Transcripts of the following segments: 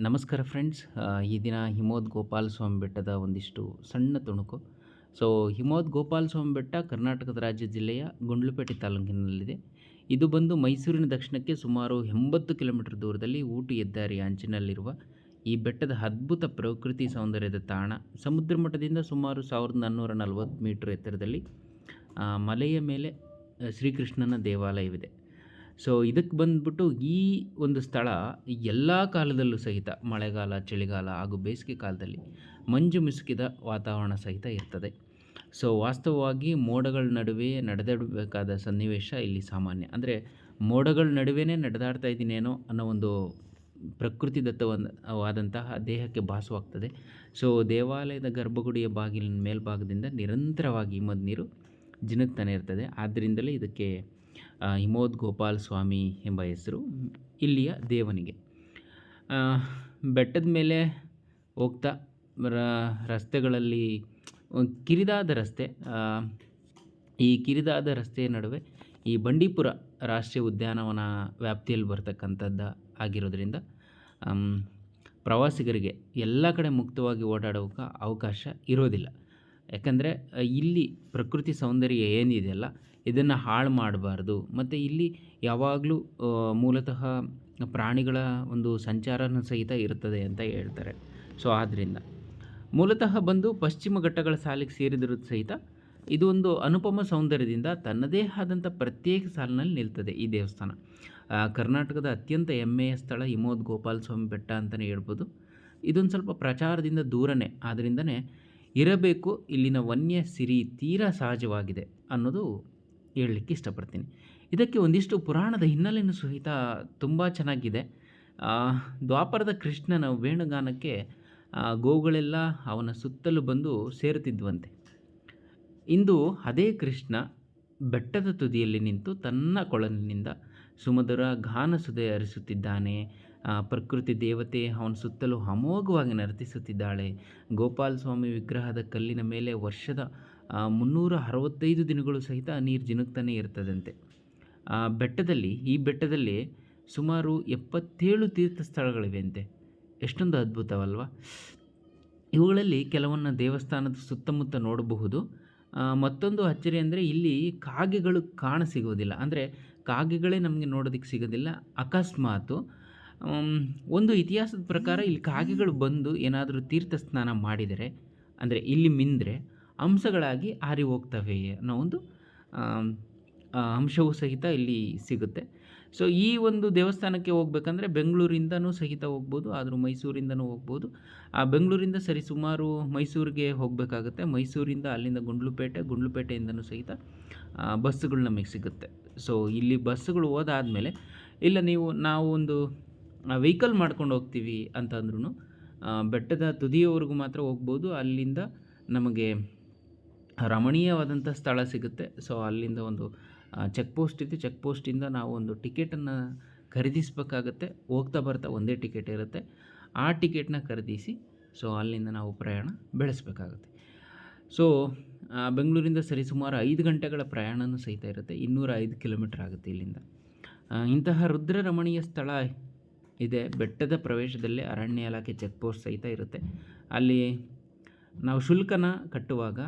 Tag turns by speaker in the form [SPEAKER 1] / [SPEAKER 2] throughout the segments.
[SPEAKER 1] ನಮಸ್ಕಾರ ಫ್ರೆಂಡ್ಸ್. ಈ ದಿನ ಹಿಮೋದ್ ಗೋಪಾಲ ಸ್ವಾಮಿ ಬೆಟ್ಟದ ಒಂದಿಷ್ಟು ಸಣ್ಣ ತುಣುಕು. ಸೊ, ಹಿಮೋದ್ ಗೋಪಾಲ ಸ್ವಾಮಿ ಬೆಟ್ಟ ಕರ್ನಾಟಕದ ರಾಜ್ಯ ಜಿಲ್ಲೆಯ ಗುಂಡ್ಲುಪೇಟೆ ತಾಲೂಕಿನಲ್ಲಿದೆ. ಇದು ಬಂದು ಮೈಸೂರಿನ ದಕ್ಷಿಣಕ್ಕೆ ಸುಮಾರು ಎಂಬತ್ತು ಕಿಲೋಮೀಟರ್ ದೂರದಲ್ಲಿ ಊಟಿ ಹೆದ್ದಾರಿ ಅಂಚಿನಲ್ಲಿರುವ ಈ ಬೆಟ್ಟದ ಅದ್ಭುತ ಪ್ರಕೃತಿ ಸೌಂದರ್ಯದ ತಾಣ. ಸಮುದ್ರ ಮಟ್ಟದಿಂದ ಸುಮಾರು ಸಾವಿರದ ನಾನ್ನೂರ ನಲವತ್ತು ಮೀಟರ್ ಎತ್ತರದಲ್ಲಿ ಮಲೆಯ ಮೇಲೆ ಶ್ರೀಕೃಷ್ಣನ ದೇವಾಲಯವಿದೆ. ಸೊ ಇದಕ್ಕೆ ಬಂದ್ಬಿಟ್ಟು ಈ ಒಂದು ಸ್ಥಳ ಎಲ್ಲ ಕಾಲದಲ್ಲೂ ಸಹಿತ ಮಳೆಗಾಲ, ಚಳಿಗಾಲ ಹಾಗೂ ಬೇಸಿಗೆ ಕಾಲದಲ್ಲಿ ಮಂಜು ಮುಸುಕಿದ ವಾತಾವರಣ ಸಹಿತ ಇರ್ತದೆ. ಸೊ, ವಾಸ್ತವವಾಗಿ ಮೋಡಗಳ ನಡುವೆ ನಡೆದಾಡಬೇಕಾದ ಸನ್ನಿವೇಶ ಇಲ್ಲಿ ಸಾಮಾನ್ಯ. ಅಂದರೆ ಮೋಡಗಳ ನಡುವೆ ನಡೆದಾಡ್ತಾ ಇದ್ದೀನೇನೋ ಅನ್ನೋ ಒಂದು ಪ್ರಕೃತಿ ದತ್ತವಾದಂತಹ ದೇಹಕ್ಕೆ ಭಾಸವಾಗ್ತದೆ. ಸೊ, ದೇವಾಲಯದ ಗರ್ಭಗುಡಿಯ ಬಾಗಿಲಿನ ಮೇಲ್ಭಾಗದಿಂದ ನಿರಂತರವಾಗಿ ಹಿಮದ ನೀರು ಜಿನುಗ್ತಾನೆ ಇರ್ತದೆ. ಆದ್ದರಿಂದಲೇ ಇದಕ್ಕೆ ಹಿಮೋದ್ ಗೋಪಾಲ್ ಸ್ವಾಮಿ ಎಂಬ ಹೆಸರು ಇಲ್ಲಿಯ ದೇವನಿಗೆ. ಬೆಟ್ಟದ ಮೇಲೆ ಹೋಗ್ತಾ ರಸ್ತೆಗಳಲ್ಲಿ ಕಿರಿದಾದ ರಸ್ತೆ ಈ ಕಿರಿದಾದ ರಸ್ತೆಯ ನಡುವೆ ಈ ಬಂಡೀಪುರ ರಾಷ್ಟ್ರೀಯ ಉದ್ಯಾನವನ ವ್ಯಾಪ್ತಿಯಲ್ಲಿ ಬರ್ತಕ್ಕಂಥದ್ದು ಆಗಿರೋದ್ರಿಂದ ಪ್ರವಾಸಿಗರಿಗೆ ಎಲ್ಲ ಕಡೆ ಮುಕ್ತವಾಗಿ ಓಡಾಡೋಕೆ ಅವಕಾಶ ಇರೋದಿಲ್ಲ. ಯಾಕಂದರೆ ಇಲ್ಲಿ ಪ್ರಕೃತಿ ಸೌಂದರ್ಯ ಏನಿದೆಯಲ್ಲ, ಇದನ್ನು ಹಾಳು ಮಾಡಬಾರ್ದು. ಮತ್ತು ಇಲ್ಲಿ ಯಾವಾಗಲೂ ಮೂಲತಃ ಪ್ರಾಣಿಗಳ ಒಂದು ಸಂಚಾರನೂ ಸಹಿತ ಇರ್ತದೆ ಅಂತ ಹೇಳ್ತಾರೆ. ಸೊ ಆದ್ದರಿಂದ ಮೂಲತಃ ಬಂದು ಪಶ್ಚಿಮ ಘಟ್ಟಗಳ ಸಾಲಿಗೆ ಸೇರಿದರೂ ಸಹಿತ ಇದು ಒಂದು ಅನುಪಮ ಸೌಂದರ್ಯದಿಂದ ತನ್ನದೇ ಆದಂಥ ಪ್ರತ್ಯೇಕ ಸಾಲಿನಲ್ಲಿ ನಿಲ್ತದೆ ಈ ದೇವಸ್ಥಾನ. ಕರ್ನಾಟಕದ ಅತ್ಯಂತ ಹೆಮ್ಮೆಯ ಸ್ಥಳ ಹಿಮೋದ್ ಗೋಪಾಲ ಸ್ವಾಮಿ ಬೆಟ್ಟ ಅಂತಲೇ ಹೇಳ್ಬೋದು. ಇದೊಂದು ಸ್ವಲ್ಪ ಪ್ರಚಾರದಿಂದ ದೂರನೇ. ಆದ್ದರಿಂದನೇ ಇರಬೇಕು, ಇಲ್ಲಿನ ವನ್ಯ ಸಿರಿ ತೀರಾ ಸಹಜವಾಗಿದೆ ಅನ್ನೋದು ಹೇಳಲಿಕ್ಕೆ ಇಷ್ಟಪಡ್ತೀನಿ. ಇದಕ್ಕೆ ಒಂದಿಷ್ಟು ಪುರಾಣದ ಹಿನ್ನೆಲೆಯನ್ನು ಸಹಿತ ತುಂಬ ಚೆನ್ನಾಗಿದೆ. ದ್ವಾಪರದ ಕೃಷ್ಣನ ವೇಣುಗಾನಕ್ಕೆ ಗೋವುಗಳೆಲ್ಲ ಅವನ ಸುತ್ತಲೂ ಬಂದು ಸೇರುತ್ತಿದ್ವಂತೆ. ಇಂದು ಅದೇ ಕೃಷ್ಣ ಬೆಟ್ಟದ ತುದಿಯಲ್ಲಿ ನಿಂತು ತನ್ನ ಕೊಳಲಿನಿಂದ ಸುಮಧುರ ಗಾನ ಸುದೆ ಹರಿಸುತ್ತಿದ್ದಾನೆ ಪ್ರಕೃತಿ ದೇವತೆ ಅವನ ಸುತ್ತಲೂ ಅಮೋಘವಾಗಿ ನರ್ತಿಸುತ್ತಿದ್ದಾಳೆ. ಗೋಪಾಲ ಸ್ವಾಮಿ ವಿಗ್ರಹದ ಕಲ್ಲಿನ ಮೇಲೆ ವರ್ಷದ ಮುನ್ನೂರ ಅರವತ್ತೈದು ದಿನಗಳು ಸಹಿತ ನೀರು ಜಿನುಗ್ತಾನೆ ಇರ್ತದಂತೆ. ಆ, ಬೆಟ್ಟದಲ್ಲಿ ಈ ಬೆಟ್ಟದಲ್ಲಿ ಸುಮಾರು ಎಪ್ಪತ್ತೇಳು ತೀರ್ಥ ಸ್ಥಳಗಳಿವೆ ಅಂತೆ. ಎಷ್ಟೊಂದು ಅದ್ಭುತವಲ್ವ? ಇವುಗಳಲ್ಲಿ ಕೆಲವನ್ನು ದೇವಸ್ಥಾನದ ಸುತ್ತಮುತ್ತ ನೋಡಬಹುದು. ಮತ್ತೊಂದು ಅಚ್ಚರಿ ಅಂದರೆ ಇಲ್ಲಿ ಕಾಗೆಗಳು ಕಾಣ ಸಿಗೋದಿಲ್ಲ ಅಂದರೆ ಕಾಗೆಗಳೇ ನಮಗೆ ನೋಡೋದಕ್ಕೆ ಸಿಗೋದಿಲ್ಲ. ಅಕಸ್ಮಾತು ಒಂದು ಇತಿಹಾಸದ ಪ್ರಕಾರ ಇಲ್ಲಿ ಕಾಗೆಗಳು ಬಂದು ಏನಾದರೂ ತೀರ್ಥ ಸ್ನಾನ ಮಾಡಿದರೆ, ಅಂದರೆ ಇಲ್ಲಿ ಮಿಂದರೆ ಅಂಶಗಳಾಗಿ ಹಾರಿ ಹೋಗ್ತವೆ ಅನ್ನೋ ಒಂದು ಅಂಶವೂ ಸಹಿತ ಇಲ್ಲಿ ಸಿಗುತ್ತೆ. ಸೊ ಈ ಒಂದು ದೇವಸ್ಥಾನಕ್ಕೆ ಹೋಗ್ಬೇಕಂದ್ರೆ ಬೆಂಗಳೂರಿಂದನೂ ಸಹಿತ ಹೋಗ್ಬೋದು, ಆದರೂ ಮೈಸೂರಿಂದನೂ ಹೋಗ್ಬೋದು. ಆ ಬೆಂಗಳೂರಿಂದ ಸರಿ ಸುಮಾರು ಮೈಸೂರಿಗೆ ಹೋಗಬೇಕಾಗುತ್ತೆ. ಮೈಸೂರಿಂದ ಅಲ್ಲಿಂದ ಗುಂಡ್ಲುಪೇಟೆ, ಗುಂಡ್ಲುಪೇಟೆಯಿಂದನೂ ಸಹಿತ ಬಸ್ಸುಗಳು ನಮಗೆ ಸಿಗುತ್ತೆ. ಸೊ ಇಲ್ಲಿ ಬಸ್ಸುಗಳು ಹೋದಾದಮೇಲೆ, ಇಲ್ಲ ನೀವು ನಾವು ಒಂದು ವೆಹಿಕಲ್ ಮಾಡ್ಕೊಂಡು ಹೋಗ್ತೀವಿ ಅಂತಂದ್ರೂ ಬೆಟ್ಟದ ತುದಿಯವರೆಗೂ ಮಾತ್ರ ಹೋಗ್ಬೋದು. ಅಲ್ಲಿಂದ ನಮಗೆ ರಮಣೀಯವಾದಂಥ ಸ್ಥಳ ಸಿಗುತ್ತೆ. ಸೊ ಅಲ್ಲಿಂದ ಒಂದು ಚೆಕ್ ಪೋಸ್ಟ್ ಇದೆ. ಚೆಕ್ ಪೋಸ್ಟಿಂದ ನಾವು ಒಂದು ಟಿಕೆಟನ್ನು ಖರೀದಿಸಬೇಕಾಗತ್ತೆ. ಹೋಗ್ತಾ ಬರ್ತಾ ಒಂದೇ ಟಿಕೆಟ್ ಇರುತ್ತೆ. ಆ ಟಿಕೆಟ್ನ ಖರೀದಿಸಿ ಸೊ ಅಲ್ಲಿಂದ ನಾವು ಪ್ರಯಾಣ ಬೆಳೆಸಬೇಕಾಗುತ್ತೆ. ಸೊ ಬೆಂಗಳೂರಿಂದ ಸರಿಸುಮಾರು ಐದು ಗಂಟೆಗಳ ಪ್ರಯಾಣವೂ ಸಹಿತ ಇರುತ್ತೆ. ಇನ್ನೂರ ಐದು ಕಿಲೋಮೀಟರ್ ಆಗುತ್ತೆ ಇಲ್ಲಿಂದ. ಇಂತಹ ರುದ್ರ ರಮಣೀಯ ಸ್ಥಳ ಇದೆ. ಬೆಟ್ಟದ ಪ್ರವೇಶದಲ್ಲಿ ಅರಣ್ಯ ಇಲಾಖೆ ಚೆಕ್ ಪೋಸ್ಟ್ ಸಹಿತ ಇರುತ್ತೆ. ಅಲ್ಲಿ ನಾವು ಶುಲ್ಕನ ಕಟ್ಟುವಾಗ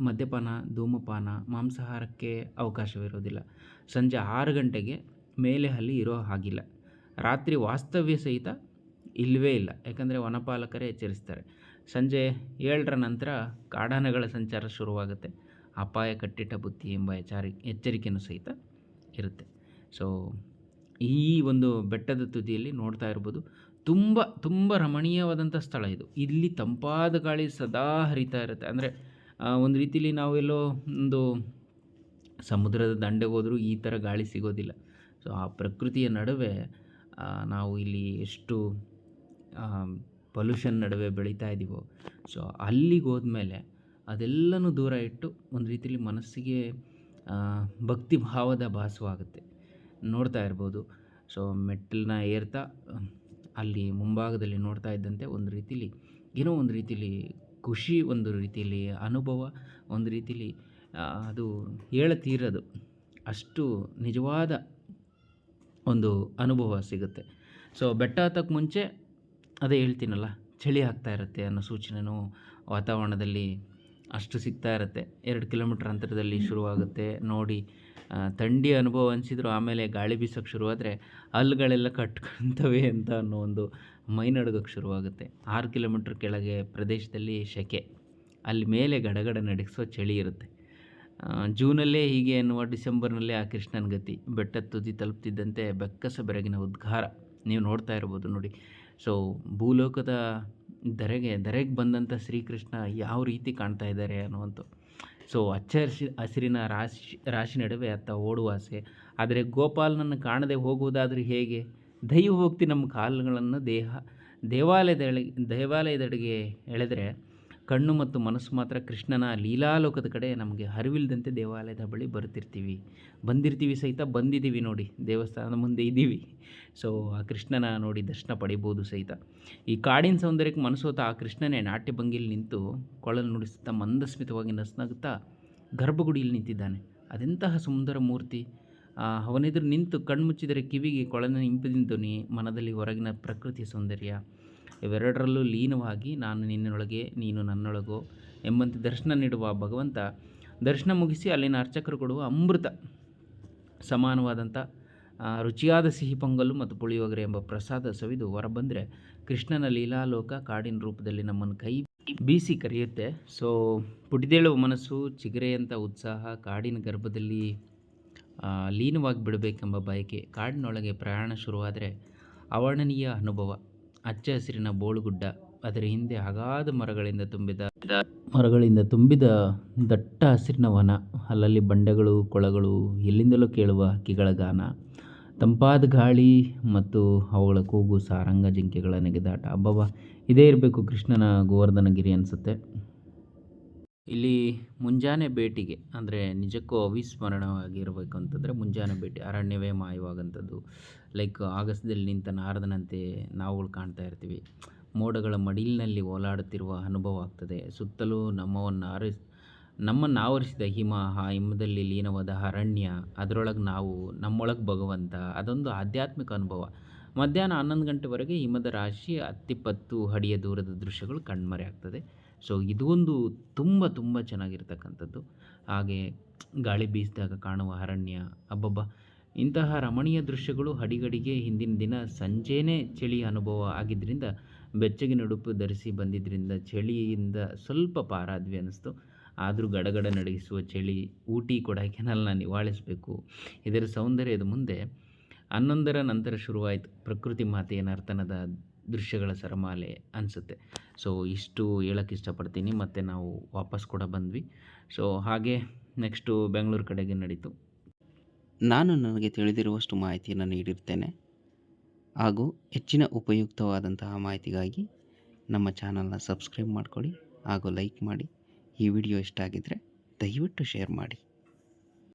[SPEAKER 1] ಮದ್ಯಪಾನ, ಧೂಮಪಾನ, ಮಾಂಸಾಹಾರಕ್ಕೆ ಅವಕಾಶವಿರೋದಿಲ್ಲ. ಸಂಜೆ ಆರು ಗಂಟೆಗೆ ಮೇಲೆ ಅಲ್ಲಿ ಇರೋ ಹಾಗಿಲ್ಲ. ರಾತ್ರಿ ವಾಸ್ತವ್ಯ ಸಹಿತ ಇಲ್ಲವೇ ಇಲ್ಲ. ಯಾಕಂದರೆ ವನಪಾಲಕರೇ ಎಚ್ಚರಿಸ್ತಾರೆ. ಸಂಜೆ ಏಳರ ನಂತರ ಕಾಡಾನೆಗಳ ಸಂಚಾರ ಶುರುವಾಗುತ್ತೆ. ಅಪಾಯ ಕಟ್ಟಿಟ್ಟ ಬುತ್ತಿ ಎಂಬ ಎಚ್ಚರಿ ಎಚ್ಚರಿಕೆಯೂ ಸಹಿತ ಇರುತ್ತೆ. ಸೊ ಈ ಒಂದು ಬೆಟ್ಟದ ತುದಿಯಲ್ಲಿ ನೋಡ್ತಾ ಇರ್ಬೋದು. ತುಂಬ ತುಂಬ ರಮಣೀಯವಾದಂಥ ಸ್ಥಳ ಇದು. ಇಲ್ಲಿ ತಂಪಾದ ಗಾಳಿ ಸದಾ ಹರಿತಾ ಇರುತ್ತೆ. ಅಂದರೆ ಒಂದು ರೀತಿಯಲ್ಲಿ ನಾವೆಲ್ಲೋ ಒಂದು ಸಮುದ್ರದ ದಂಡೆಗೆ ಹೋದರೂ ಈ ಥರ ಗಾಳಿ ಸಿಗೋದಿಲ್ಲ. ಸೊ, ಆ ಪ್ರಕೃತಿಯ ನಡುವೆ ನಾವು ಇಲ್ಲಿ ಎಷ್ಟು ಪೊಲ್ಯೂಷನ್ ನಡುವೆ ಬೆಳೀತಾ ಇದ್ದೀವೋ ಸೊ, ಅಲ್ಲಿಗೆ ಹೋದ್ಮೇಲೆ ಅದೆಲ್ಲನೂ ದೂರ ಇಟ್ಟು ಒಂದು ರೀತಿಯಲ್ಲಿ ಮನಸ್ಸಿಗೆ ಭಕ್ತಿ ಭಾವದ ಭಾಸವಾಗುತ್ತೆ. ನೋಡ್ತಾ ಇರ್ಬೋದು. ಸೊ, ಮೆಟ್ಟಿಲನ್ನ ಏರ್ತಾ, ಅಲ್ಲಿ ಮುಂಭಾಗದಲ್ಲಿ ನೋಡ್ತಾ ಇದ್ದಂತೆ ಒಂದು ರೀತಿಲಿ, ಏನೋ ಒಂದು ರೀತಿಲಿ ಖುಷಿ, ಒಂದು ರೀತಿಲಿ ಅನುಭವ, ಒಂದು ರೀತಿಲಿ ಅದು ಹೇಳತೀರದು. ಅಷ್ಟು ನಿಜವಾದ ಒಂದು ಅನುಭವ ಸಿಗುತ್ತೆ. ಸೊ, ಬೆಟ್ಟ ಹತ್ತಕ್ಕೆ ಮುಂಚೆ ಅದೇ ಹೇಳ್ತೀನಲ್ಲ, ಚಳಿ ಆಗ್ತಾ ಇರುತ್ತೆ ಅನ್ನೋ ಸೂಚನೆನೂ ವಾತಾವರಣದಲ್ಲಿ ಅಷ್ಟು ಸಿಗ್ತಾ ಇರುತ್ತೆ. ಎರಡು ಕಿಲೋಮೀಟ್ರ್ ಅಂತರದಲ್ಲಿ ಶುರುವಾಗುತ್ತೆ. ನೋಡಿ ಥಂಡಿ ಅನುಭವ ಅನಿಸಿದ್ರು, ಆಮೇಲೆ ಗಾಳಿ ಬೀಸೋಕ್ಕೆ ಶುರುವಾದರೆ ಹಲ್ಲುಗಳೆಲ್ಲ ಕಟ್ಕೊಳ್ತವೆ ಅಂತ ಅನ್ನೋ ಒಂದು ಮೈ ನಡುಗಕ್ಕೆ ಶುರುವಾಗುತ್ತೆ. ಆರು ಕಿಲೋಮೀಟ್ರ್ ಕೆಳಗೆ ಪ್ರದೇಶದಲ್ಲಿ ಸೆಕೆ ಅಲ್ಲಿ ಮೇಲೆ ಗಡಗಡ ನಡಗಿಸೋ ಚಳಿ ಇರುತ್ತೆ. ಜೂನಲ್ಲೇ ಹೀಗೆ ಎನ್ನುವ ಡಿಸೆಂಬರ್ನಲ್ಲೇ ಆ ಕೃಷ್ಣನ ಗತಿ. ಬೆಟ್ಟದ ತುದಿ ತಲುಪ್ತಿದ್ದಂತೆ ಬೆಕ್ಕಸ ಬೆರಗಿನ ಉದ್ಗಾರ. ನೀವು ನೋಡ್ತಾ ಇರ್ಬೋದು ನೋಡಿ. ಸೊ ಭೂಲೋಕದ ಧರೆಗೆ ಧರೆಗೆ ಬಂದಂಥ ಶ್ರೀಕೃಷ್ಣ ಯಾವ ರೀತಿ ಕಾಣ್ತಾ ಇದ್ದಾರೆ ಅನ್ನುವಂಥ ಸೊ ಹಚ್ಚ ಹಸಿ ಹಸಿರಿನ ರಾಶಿ ರಾಶಿ ನಡುವೆ ಅತ್ತ ಓಡುವಾಸೆ ಆದರೆ ಗೋಪಾಲನನ್ನು ಕಾಣದೆ ಹೋಗುವುದಾದರೂ ಹೇಗೆ? ದೈವ ಹೋಗ್ತಿ ನಮ್ಮ ಕಾಲುಗಳನ್ನು ದೇಹ ದೇವಾಲಯದೆಳೆ ದೇವಾಲಯದೆಡೆಗೆ ಎಳೆದರೆ ಕಣ್ಣು ಮತ್ತು ಮನಸ್ಸು ಮಾತ್ರ ಕೃಷ್ಣನ ಲೀಲಾಲೋಕದ ಕಡೆ ನಮಗೆ ಅರಿವಿಲ್ಲದಂತೆ ದೇವಾಲಯದ ಬಳಿ ಬರ್ತಿರ್ತೀವಿ ಬಂದಿರ್ತೀವಿ ಸಹಿತ ಬಂದಿದ್ದೀವಿ ನೋಡಿ, ದೇವಸ್ಥಾನದ ಮುಂದೆ ಇದ್ದೀವಿ. ಸೊ ಆ ಕೃಷ್ಣನ ನೋಡಿ ದರ್ಶನ ಪಡಿಬೋದು ಸಹಿತ. ಈ ಕಾಡಿನ ಸೌಂದರ್ಯಕ್ಕೆ ಮನಸೋತ ಆ ಕೃಷ್ಣನೇ ನಾಟ್ಯ ಭಂಗಿಲಿ ನಿಂತು ಕೊಳಲು ನುಡಿಸುತ್ತಾ ಮಂದಸ್ಮಿತವಾಗಿ ನಸ್ನಗುತ್ತಾ ಗರ್ಭಗುಡಿಯಲ್ಲಿ ನಿಂತಿದ್ದಾನೆ. ಅದೆಂತಹ ಸುಂದರ ಮೂರ್ತಿ. ಅವನೆದುರು ನಿಂತು ಕಣ್ಮುಚ್ಚಿದರೆ ಕಿವಿಗೆ ಕೊಳನ ಇಂಪದಿನ ಧ್ವನಿ ಮನದಲ್ಲಿ ಹೊರಗಿನ ಪ್ರಕೃತಿ ಸೌಂದರ್ಯ. ಇವೆರಡರಲ್ಲೂ ಲೀನವಾಗಿ ನಾನು ನಿನ್ನೊಳಗೆ, ನೀನು ನನ್ನೊಳಗೋ ಎಂಬಂತೆ ದರ್ಶನ ನೀಡುವ ಭಗವಂತ. ದರ್ಶನ ಮುಗಿಸಿ ಅಲ್ಲಿನ ಅರ್ಚಕರು ಕೊಡುವ ಅಮೃತ, ಸಮಾನವಾದಂಥ ರುಚಿಯಾದ ಸಿಹಿ ಪೊಂಗಲು ಮತ್ತು ಪುಳಿಯೋಗರೆ ಎಂಬ ಪ್ರಸಾದ ಸವಿದು ಹೊರಬಂದರೆ ಕೃಷ್ಣನ ಲೀಲಾಲೋಕ ಕಾಡಿನ ರೂಪದಲ್ಲಿ ನಮ್ಮನ್ನು ಕೈ ಬೀಸಿ ಕರೆಯುತ್ತೆ. ಸೊ, ಪುಟಿದೇಳುವ ಮನಸ್ಸು, ಚಿಗರೆಯಂಥ ಉತ್ಸಾಹ, ಕಾಡಿನ ಗರ್ಭದಲ್ಲಿ ಲೀನವಾಗಿ ಬಿಡಬೇಕೆಂಬ ಬಯಕೆ ಕಾಡಿನೊಳಗೆ ಪ್ರಯಾಣ ಶುರುವಾದರೆ ಅವರ್ಣನೀಯ ಅನುಭವ. ಹಚ್ಚ ಹಸಿರಿನ ಬೋಳುಗುಡ್ಡ. ಅದರ ಹಿಂದೆ ಅಗಾಧ ಮರಗಳಿಂದ ತುಂಬಿದ ಮರಗಳಿಂದ ತುಂಬಿದ ದಟ್ಟ ಹಸಿರಿನ ವನ. ಅಲ್ಲಲ್ಲಿ ಬಂಡೆಗಳು, ಕೊಳಗಳು, ಎಲ್ಲಿಂದಲೂ ಕೇಳುವ ಹಕ್ಕಿಗಳ ಗಾನ. ತಂಪಾದ ಗಾಳಿ ಮತ್ತು ಅವುಗಳ ಕೂಗು ಸಾರಂಗ ಜಿಂಕೆಗಳ ನೆಗೆದಾಟ. ಅಬ್ಬಬ್ಬ, ಇದೇ ಇರಬೇಕು ಕೃಷ್ಣನ ಗೋವರ್ಧನಗಿರಿ ಅನಿಸುತ್ತೆ. ಇಲ್ಲಿ ಮುಂಜಾನೆ ಭೇಟಿಗೆ, ಅಂದರೆ ನಿಜಕ್ಕೂ ಅವಿಸ್ಮರಣವಾಗಿರಬೇಕು ಅಂತಂದರೆ ಮುಂಜಾನೆ ಭೇಟಿ, ಅರಣ್ಯವೇ ಮಾಯವಾಗಂಥದ್ದು. ಲೈಕ್ ಆಗಸ್ಟ್ದಲ್ಲಿ ನಿಂತ ನಾರದನಂತೆ ನಾವುಗಳು ಕಾಣ್ತಾ ಇರ್ತೀವಿ. ಮೋಡಗಳ ಮಡಿಲಿನಲ್ಲಿ ಓಲಾಡುತ್ತಿರುವ ಅನುಭವ ಆಗ್ತದೆ. ಸುತ್ತಲೂ ನಮ್ಮವನ್ನು ಆರಿಸ್ ನಮ್ಮನ್ನು ಆವರಿಸಿದ ಹಿಮ, ಆ ಹಿಮದಲ್ಲಿ ಲೀನವಾದ ಅರಣ್ಯ, ಅದರೊಳಗೆ ನಾವು, ನಮ್ಮೊಳಗೆ ಭಗವಂತ, ಅದೊಂದು ಆಧ್ಯಾತ್ಮಿಕ ಅನುಭವ. ಮಧ್ಯಾಹ್ನ ಹನ್ನೊಂದು ಗಂಟೆವರೆಗೆ ಹಿಮದ ರಾಶಿ ಹತ್ತಿಪ್ಪತ್ತು ಅಡಿಯ ದೂರದ ದೃಶ್ಯಗಳು ಕಣ್ಮರೆ ಆಗ್ತದೆ. ಸೊ ಇದು ಒಂದು ತುಂಬ ತುಂಬ ಚೆನ್ನಾಗಿರ್ತಕ್ಕಂಥದ್ದು. ಹಾಗೆ ಗಾಳಿ ಬೀಸಿದಾಗ ಕಾಣುವ ಅರಣ್ಯ, ಅಬ್ಬಬ್ಬ. ಇಂತಹ ರಮಣೀಯ ದೃಶ್ಯಗಳು ಹಡಿಗಡಿಗೆ ಹಿಂದಿನ ದಿನ ಸಂಜೆನೇ ಚಳಿ ಅನುಭವ ಆಗಿದ್ದರಿಂದ ಬೆಚ್ಚಗಿನ ಉಡುಪು ಧರಿಸಿ ಬಂದಿದ್ದರಿಂದ ಚಳಿಯಿಂದ ಸ್ವಲ್ಪ ಪಾರಾದ್ವಿ ಅನ್ನಿಸ್ತು. ಆದರೂ ಗಡಗಡ ನಡಗಿಸುವ ಚಳಿ, ಊಟಿ ಕೊಡೈಕೆನಲ್ನ ನಿವಾಳಿಸಬೇಕು. ಇದರ ಸೌಂದರ್ಯದ ಮುಂದೆ ಹನ್ನೊಂದರ ನಂತರ ಶುರುವಾಯಿತು. ಪ್ರಕೃತಿ ಮಾತೆಯ ನರ್ತನದ ದೃಶ್ಯಗಳ ಸರಮಾಲೆ ಅನಿಸುತ್ತೆ. ಸೊ ಇಷ್ಟು ಹೇಳೋಕ್ಕೆ ಇಷ್ಟಪಡ್ತೀನಿ. ಮತ್ತು ನಾವು ವಾಪಸ್ ಕೂಡ ಬಂದ್ವಿ. ಸೊ ಹಾಗೆ ನೆಕ್ಸ್ಟು ಬೆಂಗಳೂರು ಕಡೆಗೆ ನಡೀತು.
[SPEAKER 2] ನಾನು ನನಗೆ ತಿಳಿದಿರುವಷ್ಟು ಮಾಹಿತಿಯನ್ನು ನೀಡಿರ್ತೇನೆ. ಹಾಗೂ ಹೆಚ್ಚಿನ ಉಪಯುಕ್ತವಾದಂತಹ ಮಾಹಿತಿಗಾಗಿ ನಮ್ಮ ಚಾನಲ್ನ ಸಬ್ಸ್ಕ್ರೈಬ್ ಮಾಡಿಕೊಳ್ಳಿ ಹಾಗೂ ಲೈಕ್ ಮಾಡಿ. ಈ ವಿಡಿಯೋ ಇಷ್ಟ ಆಗಿದ್ದರೆ ದಯವಿಟ್ಟು ಶೇರ್ ಮಾಡಿ.